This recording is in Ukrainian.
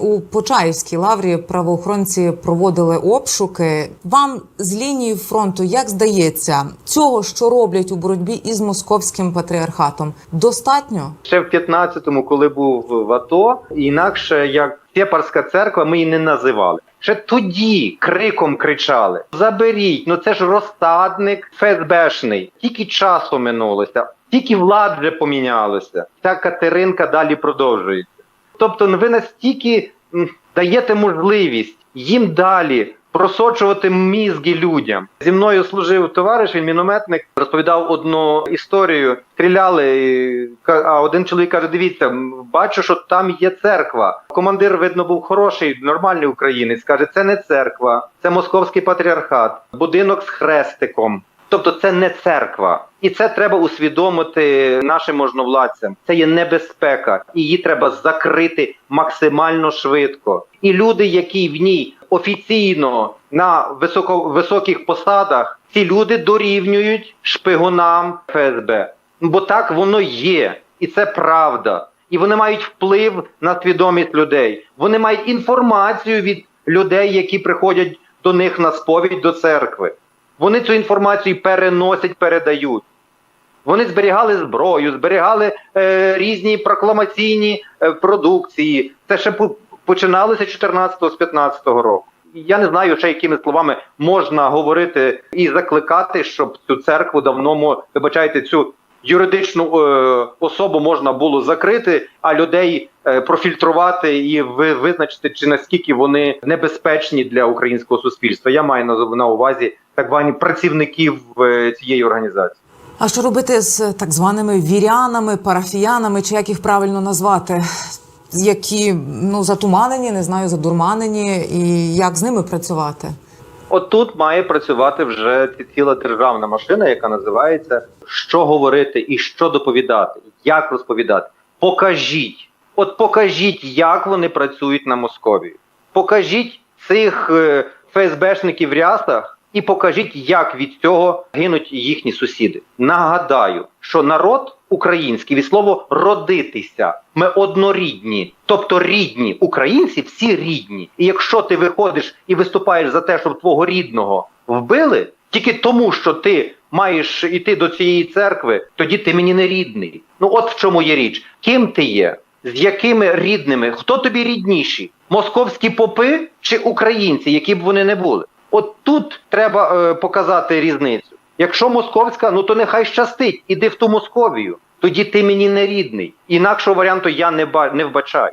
У Почаївській лаврі правоохоронці проводили обшуки. Вам з лінії фронту, як здається, цього, що роблять у боротьбі із московським патріархатом, достатньо? Ще в 15-му, коли був в АТО, інакше як Сєпарська церква, ми її не називали. Ще тоді криком кричали: Заберіть, ну це ж розсадник ФСБшний. Тільки часу минулося, тільки влад вже помінялися. Ця Катеринка далі продовжується. Тобто, ви настільки даєте можливість їм далі просочувати мізки людям. Зі мною служив товариш, він мінометник, розповідав одну історію. Стріляли, а один чоловік каже: дивіться, бачу, що там є церква. Командир, видно, був хороший, нормальний українець. каже, це не церква, це московський патріархат, будинок з хрестиком. Тобто це не церква, і це треба усвідомити нашим можновладцям. Це є небезпека, і її треба закрити максимально швидко. І люди, які в ній офіційно на високо високих посадах, ці люди дорівнюють шпигунам ФСБ. Бо так воно є, і це правда. І вони мають вплив на свідомість людей. Вони мають інформацію від людей, які приходять до них на сповідь до церкви. Вони цю інформацію переносять, передають. Вони зберігали зброю, зберігали е, різні прокламаційні е, продукції. Це ще по- починалося 14 з 15 року. Я не знаю, ще якими словами можна говорити і закликати, щоб цю церкву давно вибачайте, цю юридичну е, особу можна було закрити, а людей е, профільтрувати і ви, визначити, чи наскільки вони небезпечні для українського суспільства. Я маю на увазі так звані працівників е, цієї організації. А що робити з так званими вірянами, парафіянами, чи як їх правильно назвати, які ну затуманені, не знаю, задурманені, і як з ними працювати? От тут має працювати вже ці- ціла державна машина, яка називається що говорити і що доповідати, як розповідати. Покажіть, от покажіть, як вони працюють на Московії. Покажіть цих е, ФСБшників в рясах і покажіть, як від цього гинуть їхні сусіди. Нагадаю, що народ український від слова родитися. Ми однорідні, тобто рідні українці, всі рідні. І якщо ти виходиш і виступаєш за те, щоб твого рідного вбили, тільки тому, що ти маєш іти до цієї церкви, тоді ти мені не рідний. Ну от в чому є річ. Ким ти є? З якими рідними? Хто тобі рідніші? Московські попи чи українці, які б вони не були? От тут треба е, показати різницю. Якщо московська, ну то нехай щастить, іди в ту Московію. Тоді ти мені не рідний. Інакшого варіанту я не ба не вбачаю.